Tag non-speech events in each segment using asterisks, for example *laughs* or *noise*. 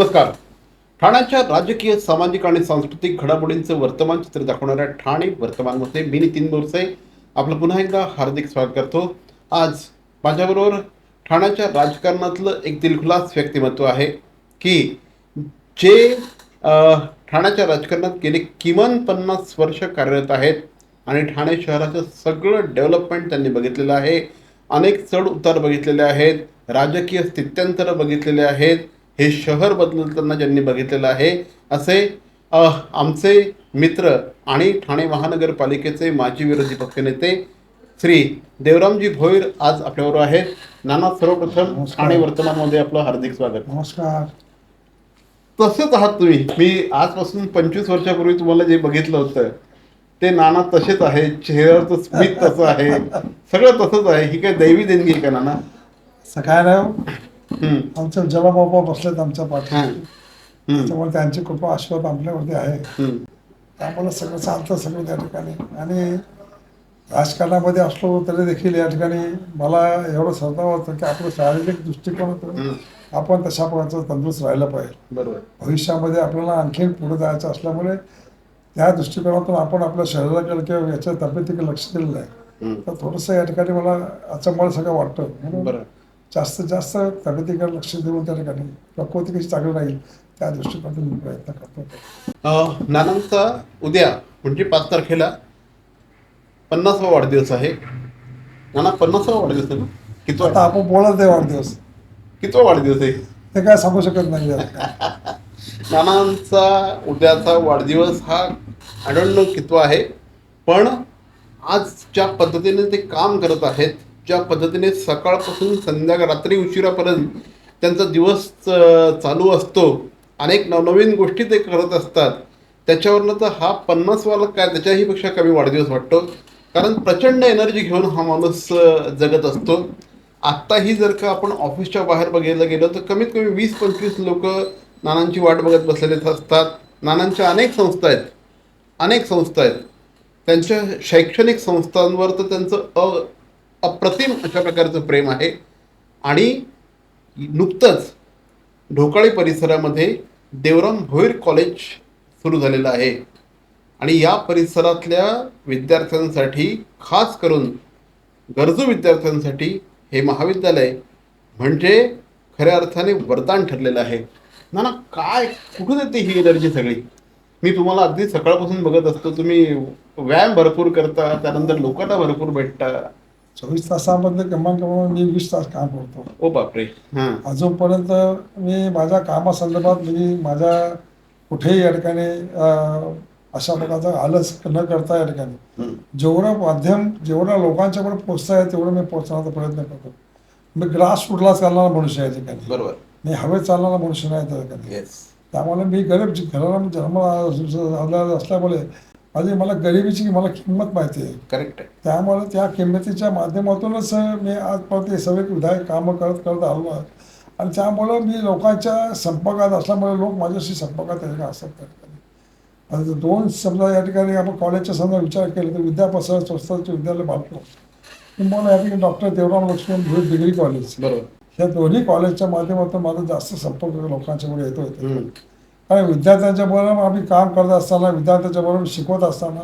नमस्कार. ठाण्याच्या राजकीय सामाजिक आणि सांस्कृतिक घडामोडींचं वर्तमान चित्र दाखवणाऱ्या ठाणे वर्तमानमध्ये मी नितीन बोरसे. आपलं पुन्हा एकदा हार्दिक स्वागत करतो. आज माझ्याबरोबर ठाण्याच्या राजकारणातलं एक दिलखुलास व्यक्तिमत्व आहे की जे ठाण्याच्या राजकारणात गेले किमान पन्नास वर्ष कार्यरत आहेत आणि ठाणे शहराचं सगळं डेव्हलपमेंट त्यांनी बघितलेलं आहे. अनेक चढ उतार बघितलेले आहेत. राजकीय स्थित्यंतर बघितलेले आहेत. हे शहर बदलताना ज्यांनी बघितलेलं आहे असे आमचे मित्र आणि ठाणे महानगरपालिकेचे माजी विरोधी पक्षनेते श्री देवरामजी भोईर आज आपल्याबरोबर आहेत. नाना सर्वप्रथम. ठाणे वर्तमानमध्ये आपलं हार्दिक स्वागत. नमस्कार. तसेच आहात तुम्ही. मी आजपासून पंचवीस वर्षापूर्वी तुम्हाला जे बघितलं होतं ते नाना तसेच आहे चेहऱ्यावरचं स्मित तसं आहे सगळं तसंच आहे. ही काय दैवी देणगी का नाना? सकाळ आमचे जलाबाबा बसलेत आमच्या पाठी त्यामुळे त्यांची कृपा आशीर्वाद आपल्यावरती आहे. त्यामुळे सगळं चालतं सगळं त्या ठिकाणी. आणि राजकारणामध्ये असलो तरी देखील या ठिकाणी मला एवढं श्रद्धा होतं की आपलं शारीरिक दृष्टिकोनातून हम्म. आपण तशा प्रकारचं तंदुरुस्त राहिलं पाहिजे. बरोबर. भविष्यामध्ये आपल्याला आणखीन पुढे जायचं असल्यामुळे त्या दृष्टिकोनातून आपण आपल्या शरीराकडे किंवा याच्या तब्येतीकडे लक्ष दिलेलं आहे. तर थोडंसं या ठिकाणी मला अचंबळ सगळं वाटतं. बरोबर जास्तीत जास्त तब्येतीकडे लक्ष देऊन त्या ठिकाणी प्रकृती कशी चांगली राहील त्या दृष्टिकोनातून मी प्रयत्न करतो नानांचा उद्या म्हणजे पाच तारखेला पन्नासावा वाढदिवस आहे. नाना पन्नासावा वाढदिवस आहे ना? कितवा? आता आपण बोलत आहे वाढदिवस. कितवा वाढदिवस आहे? ते काय सांगू शकत नाही. *laughs* नानांचा उद्याचा वाढदिवस हा नो कितवा आहे. पण आज ज्या पद्धतीने ते काम करत आहेत. ज्या पद्धतीने सकाळपासून संध्याकाळ रात्री उशिरापर्यंत त्यांचा दिवस चालू असतो अनेक नवनवीन गोष्टी ते करत असतात त्याच्यावरनं तर हा पन्नासवाला काय त्याच्याही पेक्षा कमी वाढदिवस वाटतो. कारण प्रचंड एनर्जी घेऊन हा माणूस जगत असतो. आत्ताही जर का आपण ऑफिसच्या बाहेर बघायला गेलो तर कमीत कमी वीस पंचवीस लोक नानांची वाट बघत बसलेले असतात. नानांच्या अनेक संस्था आहेत. अनेक संस्था आहेत. त्यांच्या शैक्षणिक संस्थांवर तर त्यांचं अ अप्रतिम अशा प्रकारचं प्रेम आहे. आणि नुकतंच ढोकाळी परिसरामध्ये देवराम भोईर कॉलेज सुरू झालेलं आहे. आणि या परिसरातल्या विद्यार्थ्यांसाठी खास करून गरजू विद्यार्थ्यांसाठी हे महाविद्यालय म्हणजे खऱ्या अर्थाने वरदान ठरलेलं आहे. ना ना काय कुठून येते ही एनर्जी सगळी? मी तुम्हाला अगदी सकाळपासून बघत असतो तुम्ही व्यायाम भरपूर करता त्यानंतर लोकांना भरपूर भेटता. चोवीस तासामधले किमान किमान मी वीस तास काम करतो. ओ बापरे. हां. अजूनपर्यंत मी माझ्या कामासंदर्भात मी माझ्या कुठेही या ठिकाणी अशा प्रकारचा आलस न करता या ठिकाणी. जेवढं माध्यम जेवढ्या लोकांच्याकडे पोचता आहे तेवढं मी पोहोचण्याचा प्रयत्न करतो. मी ग्रास फूडला चालणारा मनुष्य आहे या ठिकाणी बरोबर. मी हवेत चालणारा मनुष्य नाही त्या ठिकाणी येस त्यामुळे मी गरीब घराला जन्म असल्यामुळे माझी मला गरिबीची मला किंमत माहिती आहे. करेक्ट आहे. त्यामुळे त्या किंमतीच्या माध्यमातूनच मी आजपर्यंत हे सगळे विधायक कामं करत करत आलो आहे. आणि त्यामुळं मी लोकांच्या संपर्कात असल्यामुळे लोक माझ्याशी संपर्कात ठिकाणी असतात त्या ठिकाणी आता दोन समजा या ठिकाणी आपण कॉलेजचा समजा विचार केला तर विद्याप्रसार संस्थांचे विद्यालय बालको किंवा या ठिकाणी doctor Devram Laxman Bhoir degree college. बरोबर. ह्या दोन्ही कॉलेजच्या माध्यमातून माझा जास्त संपर्क लोकांच्यामुळे येतो कारण विद्यार्थ्यांच्या बरोबर आम्ही काम करत असताना विद्यार्थ्यांच्या बरोबर शिकवत असताना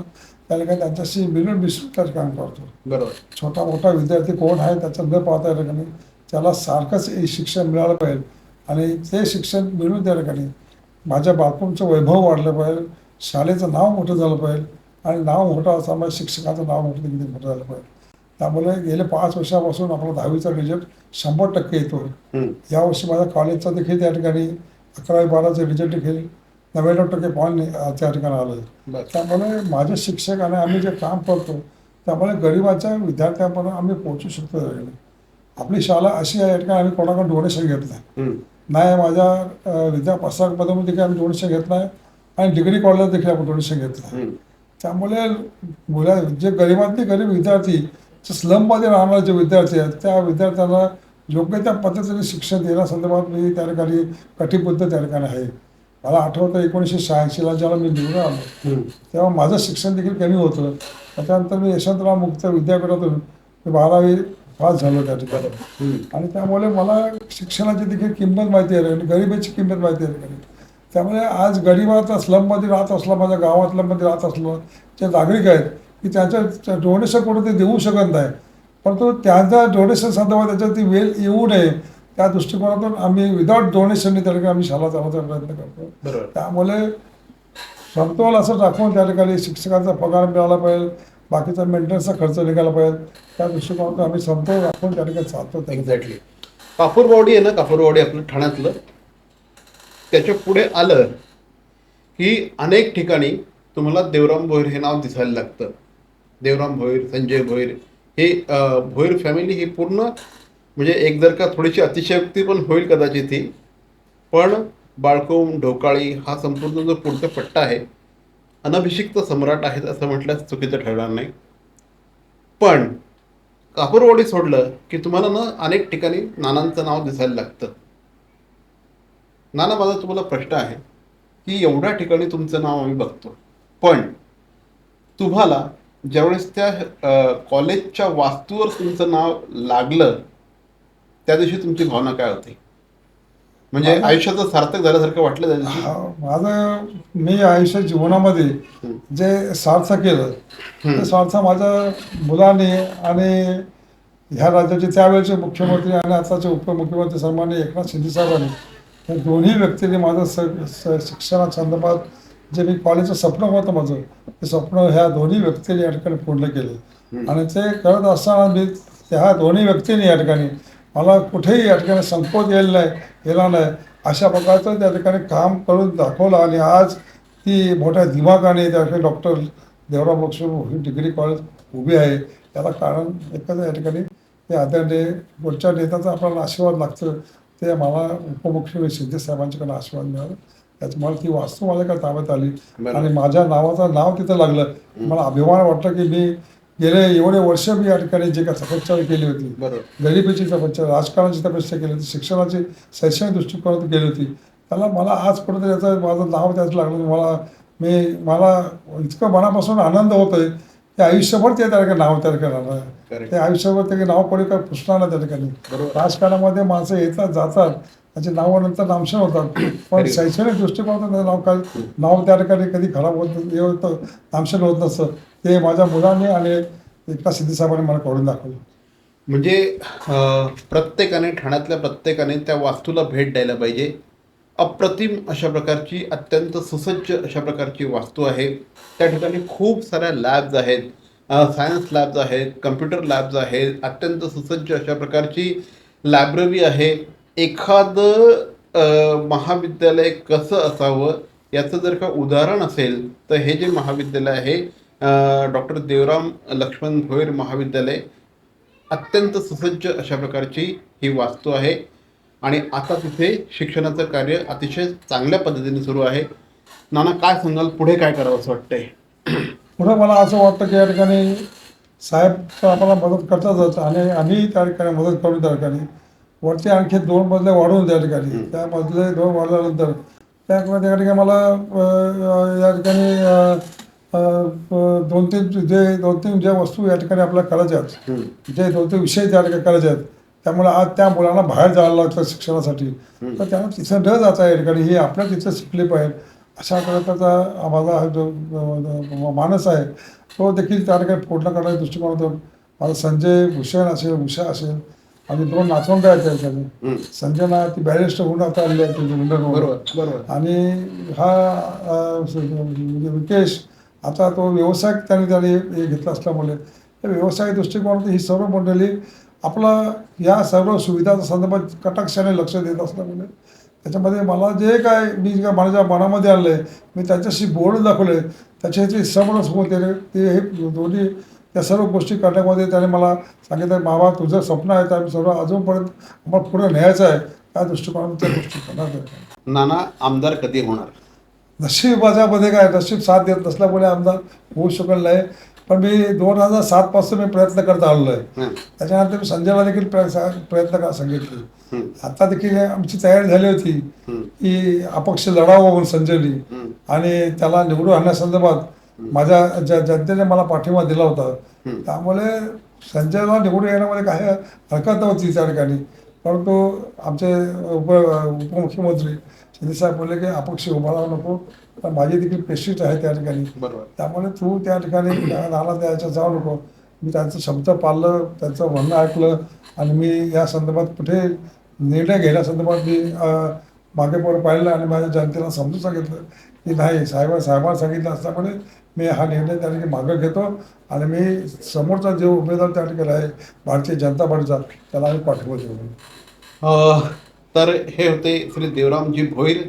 त्या ठिकाणी त्यांच्याशी मिळून मिसळून त्या काम करतो. बरोबर. छोटा मोठा विद्यार्थी कोण आहे त्याचं न पाहता या ठिकाणी त्याला सारखंच शिक्षण मिळालं पाहिजे. आणि ते शिक्षण मिळून त्या ठिकाणी माझ्या बापूंचं वैभव वाढलं पाहिजे शाळेचं नाव मोठं झालं पाहिजे आणि नाव मोठं असताना शिक्षकाचं नाव मोठं किती मोठं झालं पाहिजे. त्यामुळे गेले पाच वर्षापासून आपला दहावीचा रिझल्ट शंभर टक्के येतो. यावर्षी माझ्या कॉलेजचा देखील त्या ठिकाणी अकरावी बाराचं रिझल्ट देखील नव्याण्णव टक्के पॉईंट त्या ठिकाणी आलं त्यामुळे माझे शिक्षक आणि आम्ही जे काम करतो त्यामुळे गरिबाच्या विद्यार्थ्यांपर्यंत आम्ही पोहोचू शकतो. आपली शाळा अशी आहे ठिकाणी आम्ही कोणाकडून डोनेशन घेत नाही. नाही माझ्या अं, विद्याप्रसारमध्ये देखील आम्ही डोनेशन घेत नाही आणि डिग्री कॉलेजला देखील आपण डोनेशन घेत नाही. त्यामुळे मुला जे गरिबातले गरीब विद्यार्थी स्लममध्ये राहणारे जे विद्यार्थी आहेत त्या विद्यार्थ्यांना योग्य त्या पद्धतीने शिक्षण देण्यासंदर्भात मी त्या ठिकाणी कटिबद्ध त्या ठिकाणी आहे. मला आठवतं एकोणीसशे शहाऐंशीला ज्याला मी निवडून आलो. तेव्हा माझं शिक्षण देखील कमी होतं. त्याच्यानंतर मी यशवंतराव मुक्त विद्यापीठातून मी बारावी पास झालो त्या ठिकाणी. आणि त्यामुळे मला शिक्षणाची देखील किंमत माहिती आहे आणि गरिबीची किंमत माहिती आहे त्यामुळे आज गरीबाचा स्लममध्ये राहत असला माझ्या गावातल्यामध्ये राहत असलो जे नागरिक आहेत की त्यांच्या डोनेशन कोणी ते देऊ शकत नाही. परंतु त्यांच्या डोनेशन संदर्भात त्याच्यावरती वेळ येऊ नये. त्या दृष्टिकोनातून आम्ही विदाऊट डोनेशनने त्या ठिकाणी आम्ही शाळा चालवण्याचा प्रयत्न करतो. त्यामुळे समतोल असं टाकून त्या ठिकाणी शिक्षकांचा पगार मिळाला पाहिजे बाकीचा मेंटेनन्सचा खर्च निघाला पाहिजे त्या दृष्टिकोनातून आम्ही समतोल राखून त्या ठिकाणी चालतो. एक्झॅक्टली कापूरवाडी आहे ना कापूरवाडी आपलं ठाण्यातलं. त्याच्या पुढे आलं की अनेक ठिकाणी तुम्हाला देवराम भोईर हे नाव दिसायला लागतं. देवराम भोईर संजय भोईर हे भोईर फॅमिली ही पूर्ण म्हणजे एक जर का थोडीशी अतिशयोक्ती पण होईल कदाचित ही पण बाळकोम ढोकाळी हा संपूर्ण जो पुढचा पट्टा आहे अनभिषिक्त सम्राट आहेत असं म्हटल्यास चुकीचं ठरणार नाही. पण कापूरवाडी सोडलं की तुम्हाला ना अनेक ठिकाणी नानांचं नाव दिसायला लागतं. नाना माझा तुम्हाला प्रश्न आहे की एवढ्या ठिकाणी तुमचं नाव आम्ही बघतो. पण तुम्हाला ज्यावेळेस त्या कॉलेजच्या वास्तूवर तुमचं नाव लागलं त्या दिवशी तुमची भावना काय होती म्हणजे आयुष्याचं सार्थक झाल्यासारखं वाटलं त्या दिवशी हा, माझं मी आयुष्य जीवनामध्ये. जे सार्थ केलं. ते सार्थ माझ्या मुलाने आणि ह्या राज्याचे त्यावेळेचे मुख्यमंत्री आणि आताचे उपमुख्यमंत्री सन्मान्य एकनाथ शिंदे साहेबांनी या दोन्ही व्यक्तींनी माझं स स- शिक्षणासंदर्भात जे मी कॉलेजचं स्वप्न होतं माझं ते स्वप्न ह्या दोन्ही व्यक्तींनी या ठिकाणी पूर्ण केलं. आणि ते करत असताना मी त्या दोन्ही व्यक्तींनी या ठिकाणी मला कुठेही या ठिकाणी संकोच येईल नाही येणार नाही अशा प्रकारचं त्या ठिकाणी काम करून दाखवलं. आणि आज ती मोठ्या दिमागाने त्या ठिकाणी डॉक्टर देवराम लक्ष्मण ही डिग्री कॉलेज उभी आहे. त्याला कारण एकच या ठिकाणी ते आदरणीय पुढच्या नेत्याचा आपल्याला आशीर्वाद लागतं. ते मला उपमुख्यमंत्री शिंदे साहेबांच्याकडे आशीर्वाद मिळाला. त्याच्यामुळे ती वास्तू माझ्याकडे ताब्यात आली. आणि माझ्या नावाचं नाव तिथं लागलं. मला अभिमान वाटतं की मी गेले एवढे वर्ष मी या ठिकाणी जे काही तपश्चर्या केली होती. बरोबर. गरिबीची तपश्चर्या राजकारणाची तपश्चर्या केली होती शिक्षणाची शैक्षणिक दृष्टिकोनातून केली होती. त्याला मला आज कुठेतरी याचं माझं नाव त्याचं लागलं. मला मी मला इतकं मनापासून आनंद होतोय की आयुष्यभर ते त्या ठिकाणी नाव त्या ठिकाणी. ते आयुष्यभर ते नाव कोणी काय पुसणार नाही त्या ठिकाणी. बरोबर. राजकारणामध्ये माणसं येतात जातात. त्याची नावं नंतर नामशेन होतात. पण. शैक्षणिक दृष्टिकोनातून त्याचं नाव काय? नाव त्या ठिकाणी कधी खराब होत हे होतं नामशेन होत नसतं. ते माझ्या मुलाने आणि एकनाथ शिंदे साहेबांनी मला करून दाखवलं. म्हणजे प्रत्येकाने ठाण्यातल्या प्रत्येकाने त्या वास्तूला भेट द्यायला पाहिजे. अप्रतिम अशा प्रकारची अत्यंत सुसज्ज अशा प्रकारची वास्तू आहे. त्या ठिकाणी खूप साऱ्या लॅब्स आहेत. सायन्स लॅब्स आहेत कम्प्युटर लॅब्स आहेत अत्यंत सुसज्ज अशा प्रकारची लायब्ररी आहे. एखादं महाविद्यालय कसं असावं? याचं जर का उदाहरण असेल तर हे जे महाविद्यालय आहे डॉक्टर देवराम लक्ष्मण भोईर महाविद्यालय अत्यंत सुसज्ज अशा प्रकारची ही वास्तू आहे. आणि आता तिथे शिक्षणाचं कार्य अतिशय चांगल्या पद्धतीने सुरू आहे. नाना काय सांगाल? पुढे काय करावं असं वाटतंय? पुढं मला असं वाटतं की या ठिकाणी साहेब तर आम्हाला मदत करतातच आणि आम्ही त्या ठिकाणी मदत करू त्या ठिकाणी. वरती आणखी दोन मजले वाढवून त्या ठिकाणी. त्या मजले दोन वाढल्यानंतर त्या त्या ठिकाणी मला या ठिकाणी दोन तीन जे दोन तीन ज्या वस्तू या ठिकाणी आपल्याला करायच्या आहेत जे दोन तीन विषय त्या ठिकाणी करायचे आहेत त्यामुळे आज त्या मुलांना बाहेर जायला लागतं शिक्षणासाठी. तर त्यांना तिथं न जाता या ठिकाणी हे आपल्या तिथं शिकले पाहिजे. अशा प्रकारचा माझा हा जो मानस आहे तो देखील त्या ठिकाणी पूर्ण करण्याच्या दृष्टिकोनातून माझा संजय भूषण असेल उषा असेल आणि दोन नाचवंड आहेत त्या ठिकाणी संजय ना ती बॅरिस्टर होऊन आता आलेली आहे ती लंडनवरून. बरोबर बरोबर. आणि हा म्हणजे विकेश आता तो व्यवसाय त्याने त्याने हे घेतला असल्यामुळे. व्यवसाय दृष्टिकोनातून ही सर्व मंडळी आपलं या सर्व सुविधाच्या संदर्भात कटाक्षाने लक्ष देत असल्यामुळे. त्याच्यामध्ये मला जे काय मी काय माझ्या मनामध्ये आणलं आहे मी त्याच्याशी बोर्ड दाखवले त्याच्याशी समरस होते ते हे दोन्ही त्या सर्व गोष्टी करण्यामध्ये त्याने मला सांगितलं बाबा तुझं स्वप्न आहे तर आम्ही सर्व अजूनपर्यंत आम्हाला पुढे न्यायचं आहे. त्या दृष्टिकोनातून त्या गोष्टी करणार. नाना आमदार कधी होणार? नशीब माझ्यामध्ये काय? नशीब साथ देत नसल्यामुळे आमदार होऊ शकत नाही. पण मी दोन हजार सात पासून मी प्रयत्न करत आलेलो आहे. त्याच्यानंतर मी संजयला देखील प्रयत्न करा सांगितले. आता देखील आमची तयारी झाली होती की अपक्ष लढावं म्हणून संजयनी आणि त्याला निवडून आणण्यासंदर्भात माझ्या ज्या जनतेने मला पाठिंबा दिला होता. त्यामुळे संजयला निवडून येण्यामध्ये काही हरकत नव्हती त्या ठिकाणी. परंतु आमचे उप उपमुख्यमंत्री शिंदेसाहेब बोलले की अपक्ष उभा राहू नको तर माझी देखील पेशीट आहे त्या ठिकाणी. बरोबर. त्यामुळे तू त्या ठिकाणी नाला द्यायच्या जाऊ नको. मी त्यांचं शब्द पाळलं त्यांचं म्हणणं ऐकलं आणि मी या संदर्भात कुठे निर्णय घेण्यासंदर्भात मी मागे पुढे पाहिलं आणि माझ्या जनतेला समजून सांगितलं की नाही साहेब साहेबांना सांगितलं असल्यामुळे मी हा निर्णय त्या ठिकाणी मागं घेतो आणि मी समोरचा जो उमेदवार त्या ठिकाणी आहे भारतीय जनता पार्टीचा त्याला आम्ही पाठिंबा देऊ. तर हे होते श्री देवरामजी भोईर.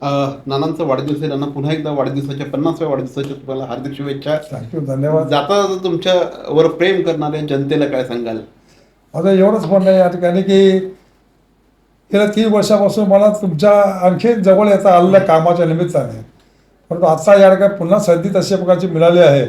नानांचं वाढदिवस आहे. नाना पुन्हा एकदा वाढदिवसाच्या पन्नासव्या वाढदिवसाच्या तुम्हाला हार्दिक शुभेच्छा. धन्यवाद. जाता जाता तुमच्यावर प्रेम करणाऱ्या जनतेला काय सांगाल? माझं एवढंच म्हणणं आहे या ठिकाणी की गेल्या तीन वर्षापासून मला तुमच्या आणखी जवळ येता आलेल्या कामाच्या निमित्ताने परंतु आत्ता या ठिकाणी पुन्हा संधी तशा प्रकारची मिळाली आहे.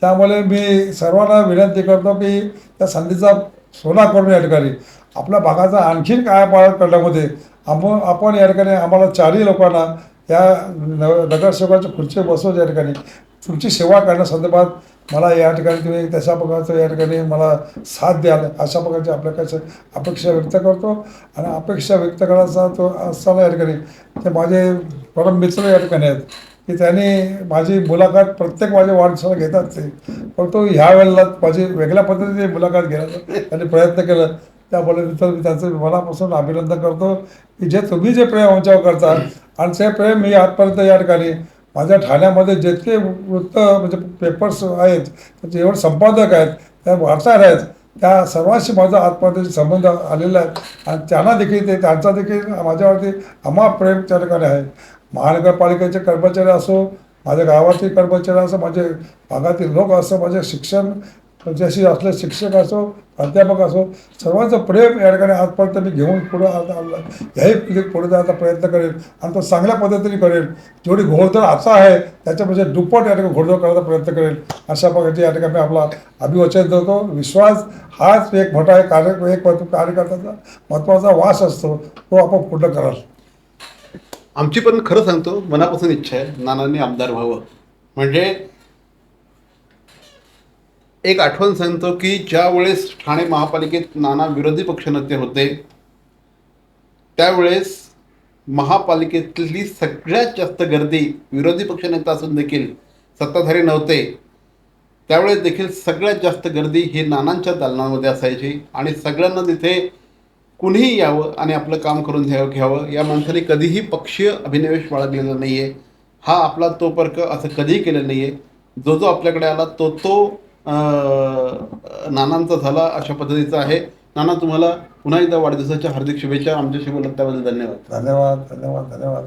त्यामुळे मी सर्वांना विनंती करतो की त्या संधीचा सोना करून या ठिकाणी आपल्या भागाचा आणखीन काय पाळत करण्यामध्ये आपण आपण या ठिकाणी आम्हाला चारही लोकांना या न- नगरसेवकाच्या खुर्ची बसवून या ठिकाणी तुमची सेवा करण्यासंदर्भात मला या ठिकाणी तुम्ही तशा प्रकारचं या ठिकाणी मला साथ द्याल अशा प्रकारची आपल्याकडे अपेक्षा व्यक्त करतो. आणि अपेक्षा व्यक्त करायचा तो असताना या ठिकाणी ते माझे परम मित्र या ठिकाणी आहेत. की त्याने माझी मुलाखत प्रत्येक माझ्या वाढसाला घेतात ते. परंतु ह्या वेळेला माझी वेगळ्या पद्धतीने मुलाखत घेण्याचा त्यांनी प्रयत्न केला. त्यामुळे मी त्यांचं मनापासून अभिनंदन करतो की जे तुम्ही जे प्रेम आमच्यावर करता आणि ते प्रेम मी आजपर्यंत या ठिकाणी माझ्या ठाण्यामध्ये जितके वृत्त म्हणजे पेपर्स आहेत त्याचे एवढे संपादक आहेत त्या वार्ताहर आहेत त्या सर्वांशी माझा आत्महत्याशी संबंध आलेला आहे. आणि त्यांना देखील ते त्यांचा देखील माझ्यावरती अमाप प्रेम त्या ठिकाणी आहे. महानगरपालिकेचे कर्मचारी असो माझ्या गावातील कर्मचारी असो माझे भागातील लोक असो माझे शिक्षण जशी असले शिक्षक असो प्राध्यापक असो सर्वांचं प्रेम या ठिकाणी आजपर्यंत मी घेऊन पुढं आता आलं ह्याही पुढे जायचा प्रयत्न करेल आणि तो चांगल्या पद्धतीने करेल जेवढी घोडदळ आता आहे त्याच्यापेक्षा दुप्पट या ठिकाणी घोडदळ करायचा प्रयत्न करेल अशा प्रकारचे या ठिकाणी आपला अभिवचन देतो विश्वास हाच एक मोठा आहे कार्य एक कार्यकर्त्याचा महत्त्वाचा वास असतो तो आपण पूर्ण कराल. आमची पण खरं सांगतो मनापासून इच्छा आहे नानांनी आमदार व्हावं. म्हणजे एक आठवण सांगतो की ज्या वेळेस ठाणे महापालिकेत नाना विरोधी पक्षनेते होते त्यावेळेस महापालिकेतली सगळ्यात जास्त गर्दी विरोधी पक्षनेता असून देखील सत्ताधारी नव्हते. त्यावेळेस देखील सगळ्यात जास्त गर्दी ही नानांच्या दालनामध्ये असायची आणि सगळ्यांना तिथे कुणीही यावं आणि आपलं काम करून घ्यावं घ्यावं या माणसाने कधीही पक्षीय अभिनिवेश बाळगलेला नाही आहे हा आपला तो पर्क असं कधीही केलं नाही आहे जो जो आपल्याकडे आला तो तो नानांचा झाला अशा पद्धतीचा आहे. नाना तुम्हाला पुन्हा एकदा वाढदिवसाच्या हार्दिक शुभेच्छा. आमच्याशी बोलत त्याबद्दल धन्यवाद. धन्यवाद धन्यवाद धन्यवाद.